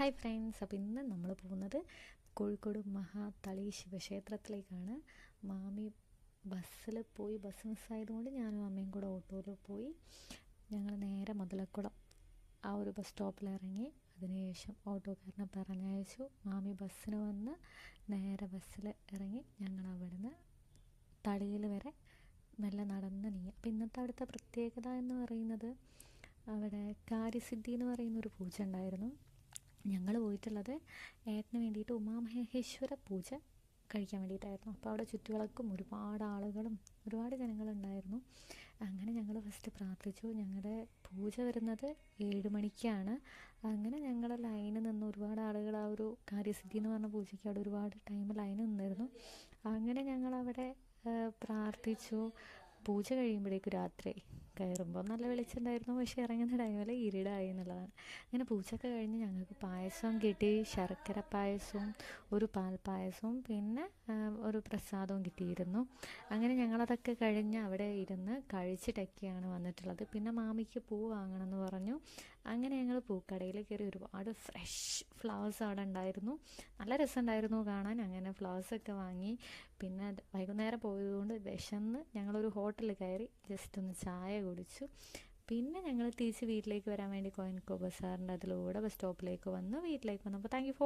Hi friends അപ്പോൾ ഇന്ന് നമ്മൾ പോകുന്നത് കോഴിക്കോട് മഹാതളി ശിവക്ഷേത്രത്തിലേക്കാണ്. മാമി ബസ്സിൽ പോയി ബസ് മിസ്സായതുകൊണ്ട് ഞാനും അമ്മയും കൂടെ ഓട്ടോയിൽ പോയി. ഞങ്ങൾ നേരെ മുതലക്കുളം ആ ഒരു ബസ് സ്റ്റോപ്പിൽ ഇറങ്ങി. അതിനുശേഷം ഓട്ടോക്കാരനെ പറഞ്ഞയച്ചു. മാമി ബസ്സിന് വന്ന് നേരെ ബസ്സിൽ ഇറങ്ങി. ഞങ്ങൾ അവിടുന്ന് തളിയിൽ വരെ മെല്ലെ നടന്ന് നീങ്ങി. അപ്പോൾ ഇന്നത്തെ അവിടുത്തെ പ്രത്യേകത എന്ന് പറയുന്നത് അവിടെ കാര്യസിദ്ധി എന്ന് പറയുന്ന ഒരു പൂജ ഉണ്ടായിരുന്നു. ഞങ്ങൾ പോയിട്ടുള്ളത് ഏട്ടന് വേണ്ടിയിട്ട് ഉമാമഹേശ്വര പൂജ കഴിക്കാൻ വേണ്ടിയിട്ടായിരുന്നു. അപ്പോൾ അവിടെ ചുറ്റുവിളക്കും ഒരുപാട് ആളുകളും ഒരുപാട് ജനങ്ങളുണ്ടായിരുന്നു. അങ്ങനെ ഞങ്ങൾ ഫസ്റ്റ് പ്രാർത്ഥിച്ചു. ഞങ്ങളുടെ പൂജ വരുന്നത് ഏഴ് മണിക്കാണ്. അങ്ങനെ ഞങ്ങൾ ലൈന് നിന്ന് ഒരുപാട് ആളുകൾ ആ ഒരു കാര്യസിദ്ധി എന്ന് പറഞ്ഞ പൂജയ്ക്ക് അവിടെ ഒരുപാട് ടൈം ലൈന് നിന്നിരുന്നു. അങ്ങനെ ഞങ്ങൾ അവിടെ പ്രാർത്ഥിച്ചു. പൂജ കഴിയുമ്പോഴേക്കും രാത്രി. കയറുമ്പോൾ നല്ല വെളിച്ചമുണ്ടായിരുന്നു. പക്ഷേ ഇറങ്ങുന്ന ടൈമിൽ ഇരുടായി എന്നുള്ളതാണ്. അങ്ങനെ പൂച്ചക്ക കഴിഞ്ഞ് ഞങ്ങൾക്ക് പായസം കിട്ടി. ശർക്കര പായസവും ഒരു പാൽ പായസവും പിന്നെ ഒരു പ്രസാദവും കിട്ടിയിരുന്നു. അങ്ങനെ ഞങ്ങളതൊക്കെ കഴിഞ്ഞ് അവിടെ ഇരുന്ന് കഴിച്ചിട്ടൊക്കെയാണ് വന്നിട്ടുള്ളത്. പിന്നെ മാമിക്ക് പൂ വാങ്ങണം എന്ന് പറഞ്ഞു. അങ്ങനെ ഞങ്ങൾ പൂക്കടയിൽ കയറി ഒരുപാട് ഫ്രഷ് ഫ്ലവേഴ്സ് അവിടെ ഉണ്ടായിരുന്നു. നല്ല രസമുണ്ടായിരുന്നു കാണാൻ. അങ്ങനെ ഫ്ലവേഴ്സൊക്കെ വാങ്ങി. പിന്നെ വൈകുന്നേരം പോയതുകൊണ്ട് വിശന്ന് ഞങ്ങളൊരു ഹോട്ടലിൽ കയറി ജസ്റ്റ് ഒന്ന് ചായ കുടിച്ചു പിന്നെ ഞങ്ങൾ തിരിച്ച് വീട്ടിലേക്ക് വരാൻ വേണ്ടി കോയിൻകോ ബസാറിന്റെ അതിലൂടെ ബസ് സ്റ്റോപ്പിലേക്ക് വന്ന്. വീട്ടിലേക്ക് വന്നു അപ്പോൾ താങ്ക് യു ഫോർ